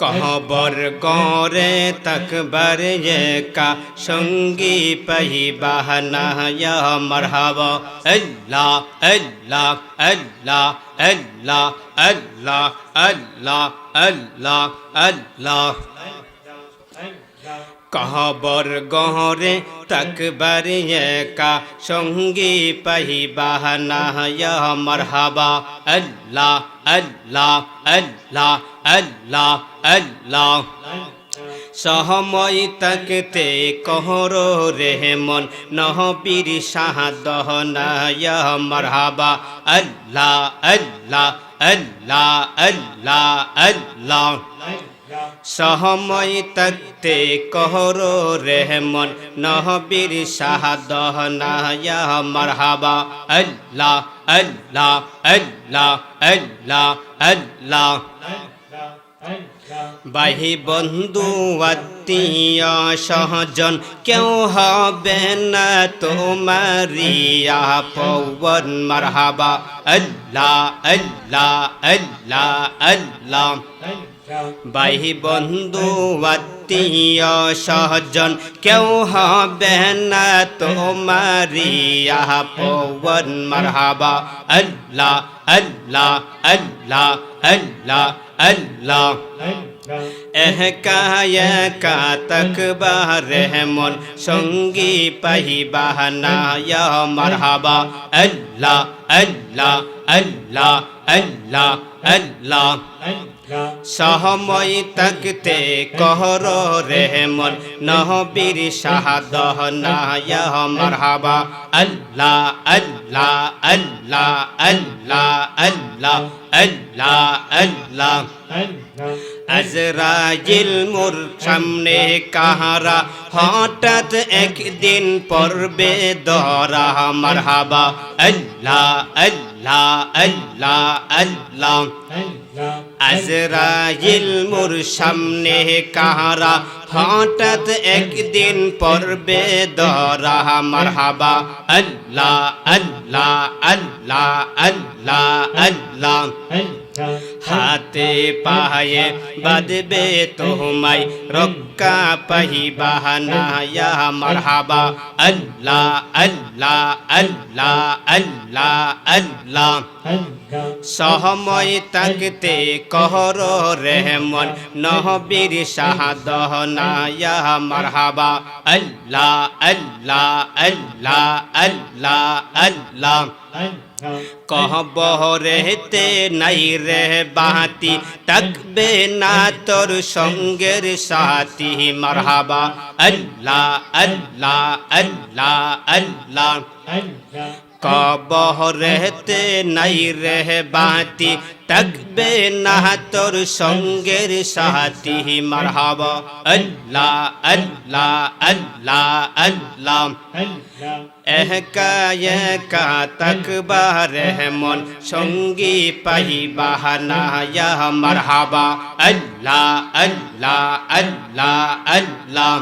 कहबर गौरे तकबर ये का संगी पही बहना या मरहबा अल्लाह अल्लाह अल्लाह अल्लाह अल्लाह अल्लाह अल्लाह अल्लाह कहबर गहरे तकबर ये का संगी पही बहना या मरहबा अल्लाह अल्लाह अल्लाह अल्लाह আল্লাহ। সহময় তাকতে কহর রেহমন নহবীর শাহাদহ নায় মারহাবা। আল্লাহ আল্লাহ আল্লাহ আল্লাহ আল্লাহ। সহময় তত্তে কহর রেহমন নহবীর শাহাদহ নায় মারহাবা। আল্লাহ আল্লাহ আল্লাহ আল্লাহ আল্লাহ। বাহি বন্ধু আত্মীয় সহজন, কেউ হবে না তোমারিয়া পৌবন মারহাবা। আল্লাহ আল্লাহ আল্লাহ আল্লাহ। বাহি বন্ধু আত্মীয় সহজন, কেউ হবে না তোমারিয়া পৌবন মারহাবা। আল্লাহ আল্লাহ আল্লাহ আল্লাহ আল্লাহ। এহকা একা তকবা রেহমন, সঙ্গী পাহি বাহানা মারহাবা। আল্লাহ আল্লাহ আল্লাহ আল্লাহ আল্লাহ। সহময় তকতে কহর রেহমন নহবীর শাহাদহ নায় মারহাবা। আল্লাহ আল্লাহ আল্লাহ আল্লাহ আল্লাহ আল্লাহ আল্লাহ। আজরাইল মোর সামনে কাহারা, হঠাৎ একদিন পর্বে দরা মারহাবা। আল্লাহ আল্লাহ আল্লাহ আল্লাহ আজরাইল মোর সামনে কাহারা, হঠাৎ একদিন পর্বে দরা, মারহাবা। আল্লাহ আল্লাহ আল্লাহ আল্লাহ আল্লাহ। হাতে পায়ে বাদবে তোমায় রক্কা পাহি বাহানায়া মারহাবা, আল্লাহ আল্লাহ আল্লাহ আল্লাহ আল্লাহ। সহময় তাকতে কহর রেহমন নহবীর শাহাদহ নায়া মারহাবা, আল্লাহ আল্লাহ আল্লাহ আল্লাহ আল্লাহ। কহবহ রেহতে নাই রেহ বাহাতি থাকবে না তোর সঙ্গের সাথী, মারহাবা, আল্লাহ আল্লাহ আল্লাহ আল্লাহ। কবহ রেহতে নাই রেহ বাহাতি তকবে না তোর সঙ্গের সাথী মারহাবা। আল্লাহ আল্লাহ আল্লাহ আল্লাহ। এহকা একা তকবা রেহমন, সঙ্গী পাহি বাহানা মারহাবা। আল্লাহ আল্লাহ আল্লাহ আল্লাহ।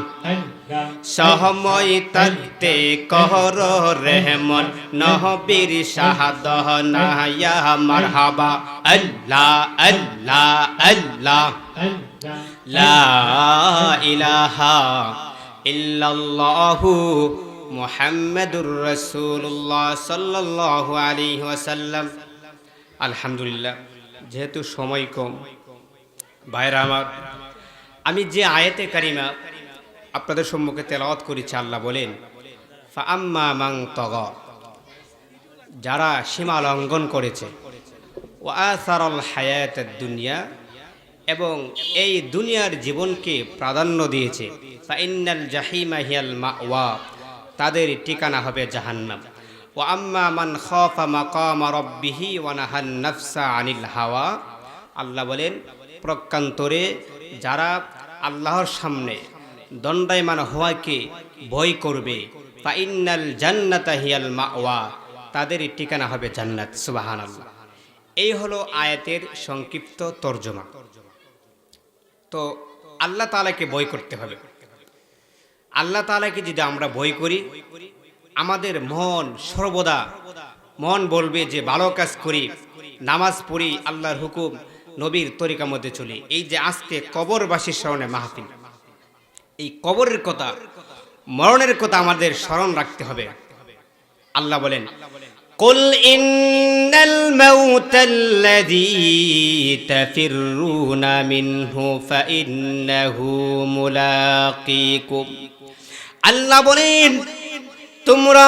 সহময় তক্তে কহর রেহমন নহবীর শাহাদহ নায়া মারহাবা। আল্লাহ আল্লাহ আল্লাহ লা ইলাহা ইল্লাল্লাহু আলহামদুলিল্লাহ, যেহেতু সময় কম, ভাইরা আমার, আমি যে আয়াতে কারিমা আপনাদের সম্মুখে তেলাওয়াত করেছি, আল্লাহ বলেন ফাম্মা মাং তগ যারা সীমা লঙ্ঘন করেছে ও আসারল হায়াত দুনিয়া, এবং এই দুনিয়ার জীবনকে প্রাধান্য দিয়েছে। ফাইনাল জাহিমা হিয়াল ওয়া তাদের ঠিকানা হবে জাহান্নাম। ও আম্মা মান খফা মাকাম রব্বিহি ওয়ানাহান নফসা আনিল হাওয়া, আল্লাহ বলেন প্রকান্তরে যারা আল্লাহর সামনে দণ্ডায়মান হওয়াকে ভয় করবে ফাইনাল জান্নাতা হিয়াল মাওয়া, তাদের ঠিকানা হবে জান্নাত সুবাহান আল্লাহ এই হলো আয়াতের সংক্ষিপ্ত তর্জমা। তো আল্লাহ তালাকে বই করতে হবে। আল্লাহ তালাকে যদি আমরা বই করি, আমাদের মন সর্বদা, মন বলবে যে ভালো কাজ করি, নামাজ পড়ি, আল্লাহর হুকুম, নবীর তরিকা মধ্যে চলি। এই যে আজকে কবরবাসীর স্মরণে মাহফিল, এই কবরের কথা, মরণের কথা আমাদের স্মরণ রাখতে হবে। আল্লাহ বলেন قل إن الموت الذي تفرون منه فإنه ملاقيكم আল্লাহ বলেন তোমরা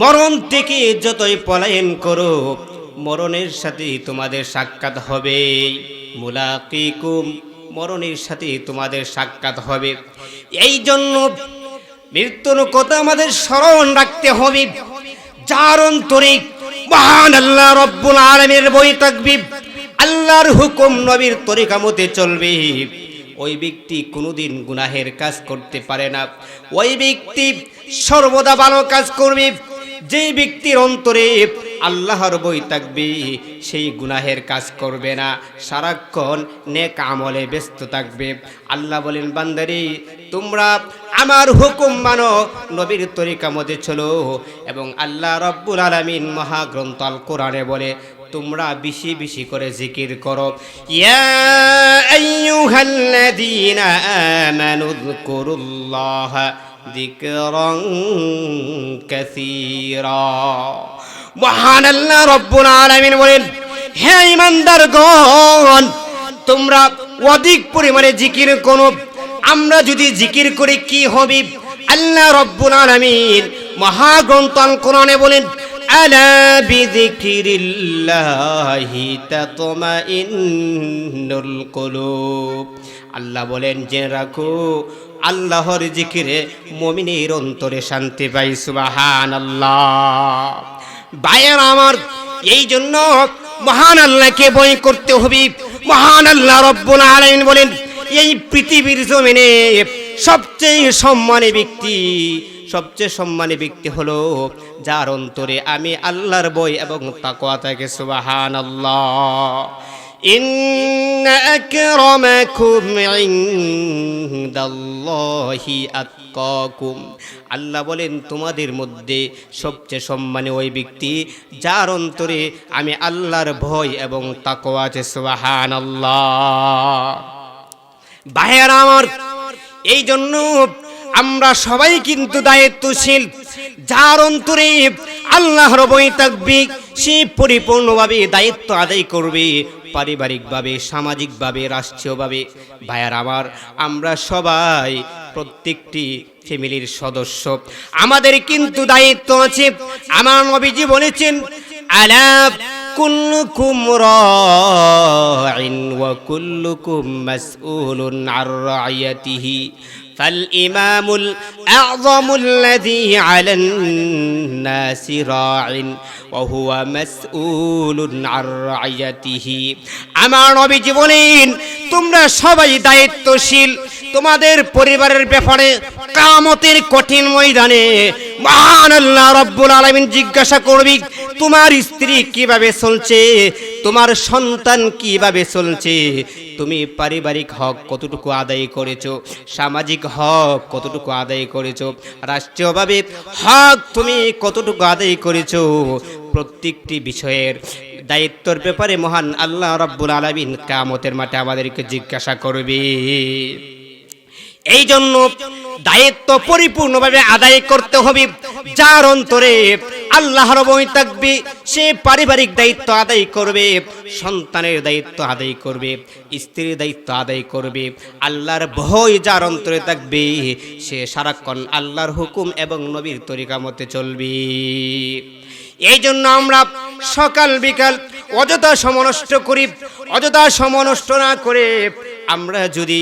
মরণ থেকে যতই পলায়ন করো মরণের সাথে তোমাদের সাক্ষাৎ হবে মুলাকিকুম মরণের সাথে তোমাদের সাক্ষাৎ হবে এই জন্য মৃত্যুর কথা আমাদের স্মরণ রাখতে হবে যার তরিক মহান আল্লাহ রব্বুল আলমের বই থাকবি আল্লাহর হুকুম নবীর তরিকা মতে চলবে। ওই ব্যক্তি কোনোদিন গুনাহের কাজ করতে পারে না। ওই ব্যক্তি সর্বদা ভালো কাজ করবে। যে ব্যক্তির অন্তরে আল্লাহর বই থাকবে, সেই গুনাহের কাজ করবে না। সারাক্ষণ নেক আমলে ব্যস্ত থাকবে। আল্লাহ বলেন, বান্দারি, তোমরা আমার হুকুম মানো, নবীর তরিকা মতে চলো। এবং আল্লাহ রব্বুল আলমিন মহাগ্রন্থ আল কোরআনে বলে, তোমরা বেশি বেশি করে জিকির করো। ইয়া আইয়ুহাল্লাযীনা আমানু যকুরুল্লাহ যিকরান কাসীরা মহান আল্লাহ রব্বুল আলামিন বলেন, হে ইমানদারগণ তোমরা অধিক পরিমাণে জিকির করো। আমরা যদি জিকির করি, কি হবে? আল্লাহ রব্বুল আলামিন মহাগ্রন্থ কোরআনে বলেন আলা বিযিকিরিল্লাহি তাতমাইন্নুল কুলুব আল্লাহ বলেন, জেনে রাখো, আল্লাহর জিকিরে মমিনের অন্তরে শান্তি পাই, সুবহানাল্লাহ। ভাইয়ের আমার, এই জন্য মহান আল্লাহকে বই করতে হবে। মহান আল্লাহ রব্বুল আলামিন বলেন, এই পৃথিবীর জমিনে সবচেয়ে সম্মানী ব্যক্তি সবচেয়ে সম্মানী ব্যক্তি হলো যার অন্তরে আমি আল্লাহর বই এবং তাকওয়া থাকে সুবাহান আল্লাহ إن أكرمكم عند الله أتقاكم আল্লাহ বলেন তোমাদের মধ্যে সবচেয়ে সম্মানী ওই ব্যক্তি যার অন্তরে আমি আল্লাহর ভয় এবং তাকওয়া আছে সুবাহান আল্লাহ ভাইয়েরা আমার এই জন্য আমরা সবাই কিন্তু দায়িত্বশীল। যার অন্তরে আল্লাহর বই থাকবে সে পরিপূর্ণভাবে দায়িত্ব আদায় করবে পারিবারিকভাবে, সামাজিকভাবে, রাষ্ট্রীয়ভাবে। ভাইয়ার আমার, আমরা সবাই প্রত্যেকটি ফ্যামিলির সদস্য। আমাদের কিন্তু দায়িত্ব আছে, আমার নবীজি বলেছেন আলাপ কুল্লুকুম রাইন কুল্লুকুম মাসউলুন আর রাইয়াতিহি। فالإمام الأعظم الذي على الناس راع وهو مسؤول عن رعيته আমার নবীজি বলেন তোমরা সবাই দায়িত্বশীল তোমাদের পরিবারের ব্যাপারে কামতের কঠিন ময়দানে মহান আল্লাহ রব্বুল আলামিন জিজ্ঞাসা করবি, তোমার স্ত্রী কীভাবে চলছে? তোমার সন্তান কীভাবে চলছে? তুমি পারিবারিক হক কতটুকু আদায় করেছ? সামাজিক হক কতটুকু আদায় করেছ? রাষ্ট্রীয়ভাবে হক তুমি কতটুকু আদায় করেছ? প্রত্যেকটি বিষয়ের দায়িত্বর ব্যাপারে মহান আল্লাহ রব্বুল আলমিন কামতের মাঠে আমাদেরকে জিজ্ঞাসা করবে। এই জন্য দায়িত্ব পরিপূর্ণভাবে আদায় করতে হবে। যার অন্তরে আল্লাহর বই থাকবে, সে পারিবারিক দায়িত্ব আদায় করবে, সন্তানের দায়িত্ব আদায় করবে, স্ত্রীর দায়িত্ব আদায় করবে, আল্লাহর ভয় যার অন্তরে থাকবে, সে সারাক্ষণ আল্লাহর হুকুম এবং নবীর তরিকা মতে চলবে। এই জন্য আমরা সকাল বিকাল অযথা সমনষ্ট করি, অযথা সমনষ্ট না করে আমরা যদি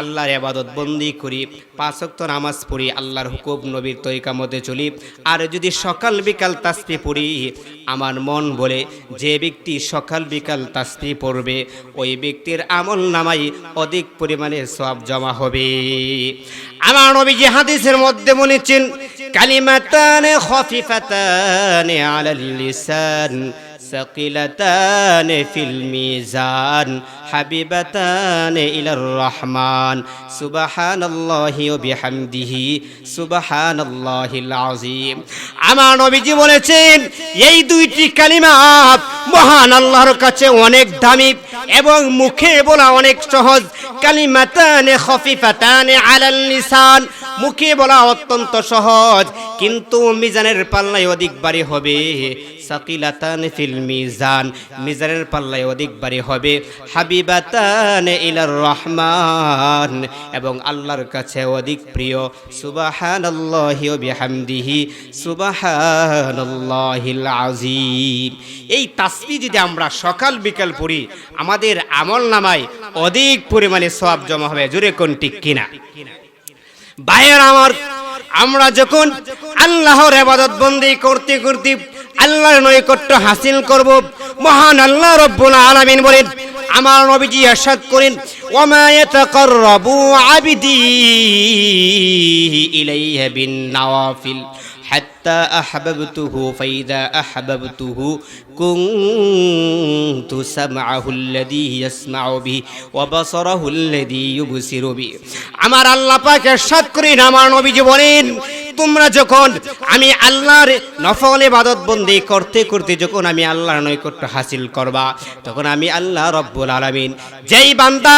আল্লাহর আবাদত বন্দি করি পাঁচক্ত নামাজ পড়ি, আল্লাহর হুকুম নবীর তরিকা মতে চলি, আর যদি সকাল বিকাল তাসপি পড়ি, আমার মন বলে যে ব্যক্তি সকাল বিকাল তাসপি পড়বে, ওই ব্যক্তির আমল নামাই অধিক পরিমাণে সব জমা হবে। আমার নবীজি হাদিসের মধ্যে বলেছেন, কালিমাতানে খফিফাতানে আলাল লিসান। সকিলতান ফিল মিজান, হাবিবাতান ইলার রহমান। সুবাহানাল্লাহি ওয়া বিহামদিহি, সুবাহানাল্লাহিল আযীম। আমার নবীজি বলেছেন, এই দুইটি কালিমা মহান আল্লাহর কাছে অনেক দামি এবং মুখে বলা অনেক সহজ। কালিমাতানে খফিফাতানে আলাল লিসান, মুখে বলা অত্যন্ত সহজ, কিন্তু মিজানের পাল্লাই অধিক বাড়ি হবে। সাকিলাতান ফিল মিজান, মিজানের পাল্লায় অধিক বাড়ি হবে। হাবিবাতান ইলার রহমান, এবং আল্লাহর কাছে অধিক প্রিয়। সুবাহানাল্লাহি ওয়া বিহামদিহি, সুবাহানাল্লাহিল আযীম। এই তাসবিহ যদি আমরা সকাল বিকাল পড়ি, আমাদের আমল নামায় অধিক পরিমাণে সওয়াব জমা হবে। জোরে কোন ঠিক কিনা? ভাইয়ের আমার, আমরা যখন আল্লাহর ইবাদত বন্দি করতে করতে আল্লাহর নৈকট্য হাসিল করব। মহান আল্লাহ রব্বুল আলামিন বলেন, আমার নবীজি আরশাদ করেন, ওমা ইয়াতাকাররাবু আবিদি ইলাইহি বিন নওয়াফিল حتى أحببته فإذا أحببته كنت سمعه الذي يسمع به وبصره الذي يبصر به আমার আল্লাহ পাক ارشاد করেন আমার নবীজি বলেন তোমরা যখন আমি আল্লাহর নফল ইবাদত বন্দি করতে করতে যখন আমি আল্লাহর নৈকট্য হাসিল করবা তখন আমি আল্লাহ রব্বুল আলামিন যেই বান্দা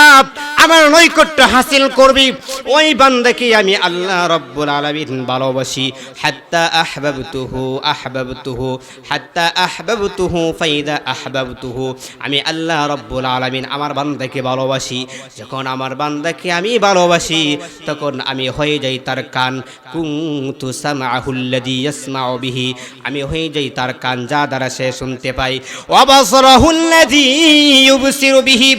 আমার নৈকট্য হাসিল করবি ওই বান্দাকে আমি আল্লাহ রব্বুল আলামিন ভালোবাসি হাত্তা আহবাবতুহু আহবাবতুহু হাত্তা আহবাবতুহু ফাইদা আহবাবতুহু আমি আল্লাহ রব্বুল আলামিন আমার বান্দাকে ভালোবাসি। যখন আমার বান্দাকে আমি ভালোবাসি, তখন আমি হয়ে যাই তার কান, কুনতু সামাহুল্লাযী ইয়াসমাউ বিহি। আমি হয়ে যাই তার কান, যা দ্বারা সে শুনতে পাই ওয়াবাসরাহুল্লাযী ইউবসিরু বিহি।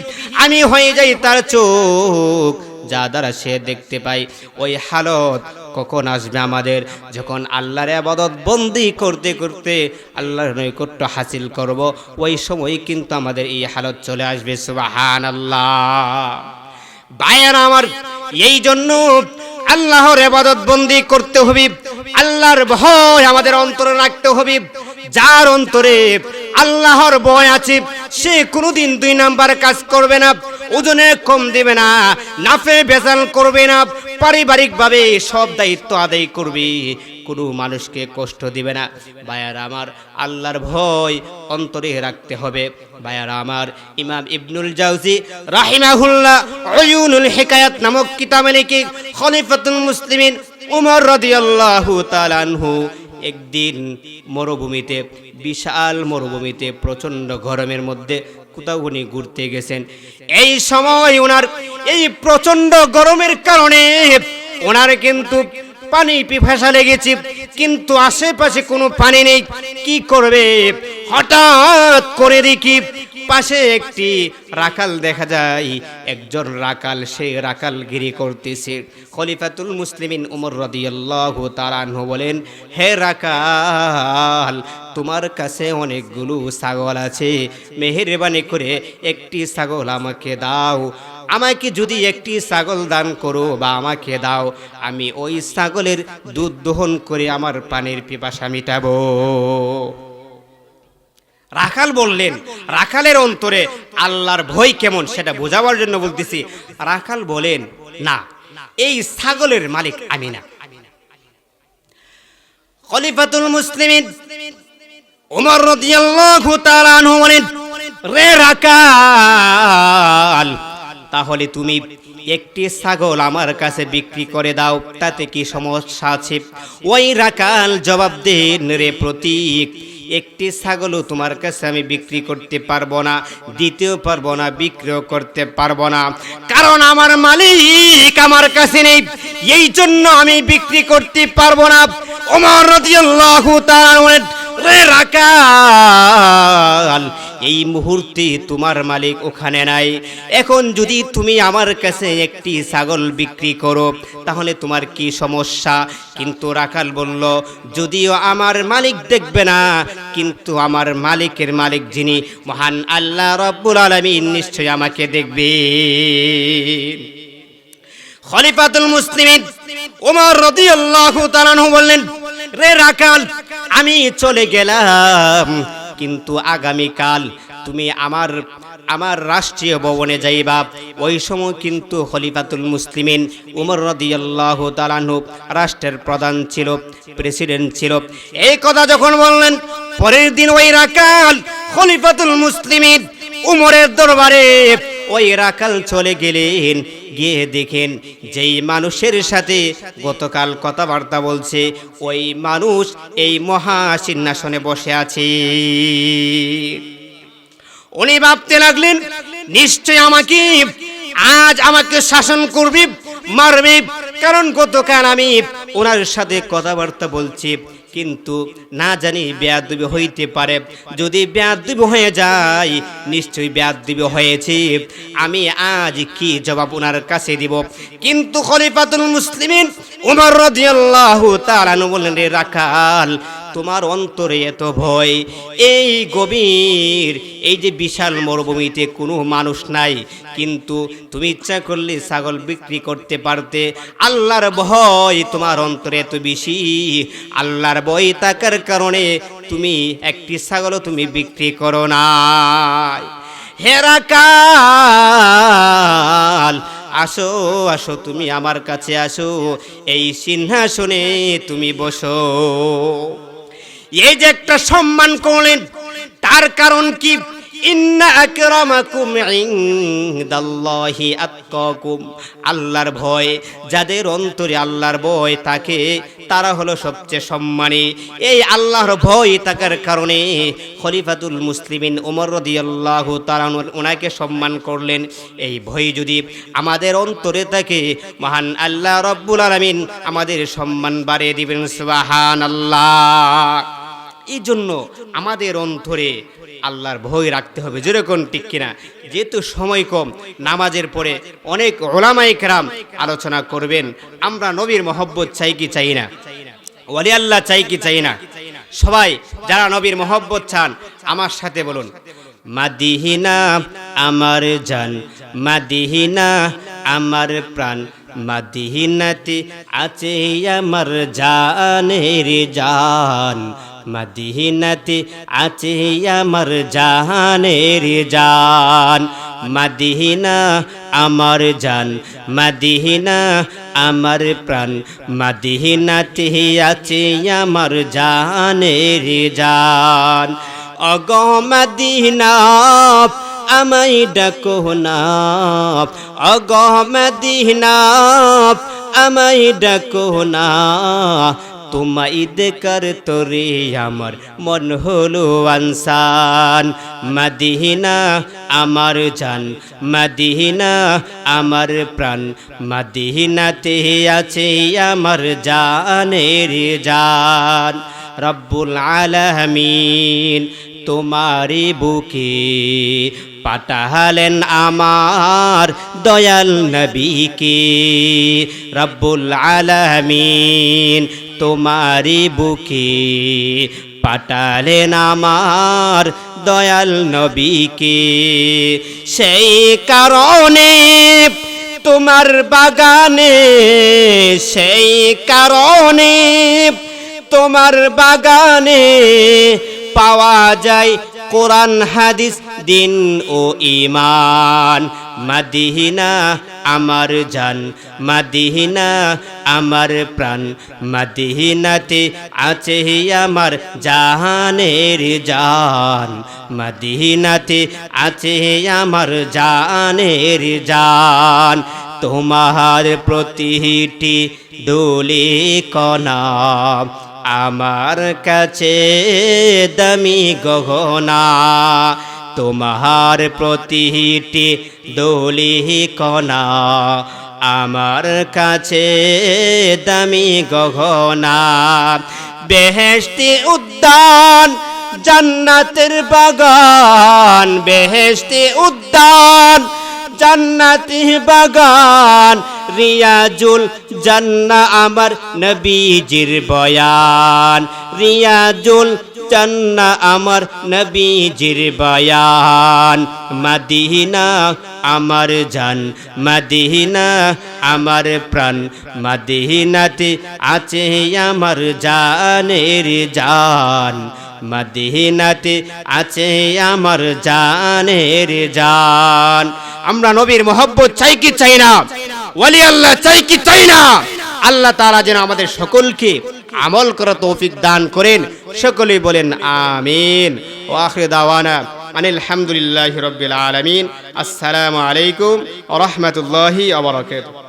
আমি হয়ে যাই তার চোখ, যা দ্বারা সে দেখতে পাই ওই হালত কখন আসবে আমাদের? যখন আল্লাহর আবাদত বন্দি করতে করতে আল্লাহর নৈকট্য হাসিল করব, ওই সময় কিন্তু আমাদের এই হালত চলে আসবে সুবাহান আল্লাহ বায়ান আমার, এই জন্য আল্লাহর আবাদত বন্দি করতে হবে, আল্লাহর ভয় আমাদের অন্তরে রাখতে হবে। যার অন্তরে আল্লাহর ভয় আছে, সে কোনোদিন দুই নাম্বার কাজ করবে না। ওজনে কম দেবে না, নাফে বেজাল করবে না, পারিবারিকভাবে সব দায়িত্ব আদায় করবে। কোনো মানুষকে কষ্ট দিবে না। বায়ার আমার আল্লাহর ভয় অন্তরে রাখতে হবে। বায়ার আমার ইমাম ইবনুল জাউজি রাহিমাহুল্লাহ অয়ুনুল হেকায়াত নামক কিতাবে লিখে খলিফাতুল মুসলিমিন উমর রাদিয়াল্লাহু তাআলা আনহু একদিন মরুভূমিতে, বিশাল মরুভূমিতে, প্রচণ্ড গরমের মধ্যে কোথাও উনি ঘুরতে গেছেন। এই সময় ওনার এই প্রচণ্ড গরমের কারণে ওনার কিন্তু পানি পিপাসা লেগেছে, কিন্তু আশেপাশে কোনো পানি নেই। কি করবে? হঠাৎ করে দেখি পাশে একটি রাকাল দেখা যায়। একজন রাকাল, সে রাকাল গিরি করতেছে। খলিফাতুল মুসলিমিন উমর রাদিয়াল্লাহু তাআলা বলেন, হে রাকাল, তোমার কাছে অনেকগুলো ছাগল আছে। মেহেরবানি করে একটি ছাগল আমাকে দাও। আমাকে যদি একটি ছাগল দান করো বা আমাকে দাও, আমি ওই ছাগলের দুধ দহন করে আমার পানির পিপাসা মিটাবো। রাখাল বললেন, রাখালের অন্তরে আল্লাহর ভয় কেমন সেটা বোঝাবার জন্য বলতেছি। রাখাল বলেন, না, এই ছাগলের মালিক আমি না। খলিফাতুল মুসলিমিন ওমর রাদিয়াল্লাহু তাআলা আনহু বলেন, রে রাকাল তাহলে তুমি একটি ছাগল আমার কাছে বিক্রি করে দাও, তাতে কি সমস্যা আছে? ওই রাকাল জবাব দেন, রে প্রতীক একটি ছাগলও তোমার কাছে আমি বিক্রি করতে পারব না দিতেও পারব না বিক্রিও করতে পারব না। কারণ আমার মালিক আমার কাছে নেই, এই জন্য আমি বিক্রি করতে পারব না। ওমর রাদিয়াল্লাহু তাআলা রাকাল এই মুহূর্তে তোমার মালিক ওখানে নাই। এখন যদি তুমি আমার কাছে একটি ছাগল বিক্রি করো, তাহলে তোমার কি সমস্যা? কিন্তু রাখাল বলল, যদিও আমার মালিক দেখবে না, কিন্তু আমার মালিকের মালিক যিনি মহান আল্লাহ রব্বুল আলমিন নিশ্চয়ই আমাকে দেখবে। খলিফাতুল মুসলিমিন ওমর তাআলা আনহু বললেন, রে রাকাল, আমি চলে গেলাম। কিন্তু আগামীকাল তুমি আমার আমার রাষ্ট্রীয় ভবনে যাইবা। ওই সময় কিন্তু খলিফাতুল মুসলিমিন উমর রদিয়াল্লাহ তালানহু রাষ্ট্রের প্রধান ছিল, প্রেসিডেন্ট ছিল। এই কথা যখন বললেন, পরের দিন ওই রাকাল খলিফাতুল মুসলিমিন উমরের দরবারে ওই রাকাল চলে গেলেন। গিয়ে দেখেন যেই মানুষের সাথে গতকাল কথাবার্তা বলছে, ওই মানুষ এই মহা সিংহাসনে বসে আছে। উনি ভাবতে লাগলেন, নিশ্চয় আমাকে, আজ আমাকে শাসন করবি, মারবি। কারণ গতকাল আমি ওনার সাথে কথাবার্তা বলছি। কিন্তু না জানি ব্যাধবি হইতে পারে। যদি ব্যাধবি হয়ে যায়, নিশ্চয়ই ব্যাধবি হয়েছে। আমি আজ কি জবাব ওনার কাছে দিব? কিন্তু খলিফাতুল মুসলিমিন উমর রাদিয়াল্লাহু তাআলা বললেন, রে রাখাল, তোমার অন্তরে এত ভয়, এই গভীর, এই যে বিশাল মরুভূমিতে কোনো মানুষ নাই, কিন্তু তুমি ইচ্ছা করলে ছাগল বিক্রি করতে পারতে। আল্লাহর ভয় তোমার অন্তরে এত বেশি। আল্লাহর ভয় থাকার কারণে তুমি একটি ছাগলও তুমি বিক্রি করো না হেরাকাল আসো আসো, তুমি আমার কাছে আসো। এই সিংহাসনে তুমি বসো। এই যে একটা সম্মান করলেন, তার কারণ কি? আল্লাহর ভয়, যাদের অন্তরে আল্লাহর ভয় তাকে তারা হলো সবচেয়ে সম্মানী। এই আল্লাহর ভয় থাকার কারণে খলিফাতুল মুসলিমিন ওমর রাদিয়াল্লাহু তাআলা ওনাকে সম্মান করলেন। এই ভয় যদি আমাদের অন্তরে থাকে, মহান আল্লাহ রব্বুল আলামিন আমাদের সম্মান বাড়িয়ে দিবেন, সুবহানাল্লাহ। এই জন্য আমাদের অন্তরে আল্লাহর ভয় রাখতে হবে। যেরকম ঠিক কিনা? যেহেতু সময় কম, নামাজের পরে অনেক ওলামাই কেরাম আলোচনা করবেন। আমরা নবীর মহব্বত চাই কি চাই না? ওয়ালি আল্লাহ চাই কি চাই না? সবাই যারা নবীর মহব্বত চান, আমার সাথে বলুন। মাদিহিনা আমার জান, মাদিহিনা আমার প্রাণ, মাদিহিনাতে আছে আমার জানের জান। মদিনাতে আছে আমার জাহানের জান। মদিনা আমার জান মদিনা আমার প্রাণ। মদিনাতে আছে আমার জাহানের জান। অগ মদিনা আমাই ডাকো না। অগ মদিনা আমাই ডাকো না। তোমায় দেখার তোরে আমার মন হলো আনসান। মাদিহিনা আমার জান মাদিহিনা আমার প্রাণ। মাদিহিনাতে আছে আমার জানের জান। রব্বুল আলমিন তোমারি বুকে পাঠালেন আমার দয়াল নবীকে। রব্বুল আলমিন তোমারি বুকে পাটালেন আমার দয়াল নবীকে। সেই কারণে তোমার বাগানে, সেই কারণে তোমার বাগানে পাওয়া যায় কোরআন, হাদিস, দিন ও ইমান মাদিহিনা আমার জান, মাদিহিনা আমার প্রাণ। মাদিহিনাতে আছে আমার জাহানের জান। মাদিহিনাতে আছে আমার জানের জান। তোমার প্রতিটি দোলে কনা আমার কাছে দামি গহনা, তোমার প্রতিটি দলি কণা আমার কাছে দামি গহনা। বেহেস্তি উদ্যান, জান্নাতের বাগান বেহেস্তি উদ্যান, জান্নাতি বাগান রিয়াজুল জান্না আমার নবীজির বয়ান। রিয়াজুল জান্না আমার নবীজির বয়ান। মাদিনা আমার জান, মাদিনা আমার প্রাণ। মাদিনাতে আছে আমার জানের জান। মদিনাতে আছে আমার জানের জান। আমরা নবীর মোহব্বত চাই কি চাই না? ওয়ালি আল্লাহ, চাই কি চাই না? আল্লাহ তারা যেন আমাদের সকলকে আমল করা তৌফিক দান করেন। সকলেই বলেন আমিন। ও আখির দাওয়ানা আনিল হামদুলিল্লাহ রাব্বিল আলামিন। আসসালামু আলাইকুম রাহমাতুল্লাহি ওয়া বারাকাতুহু।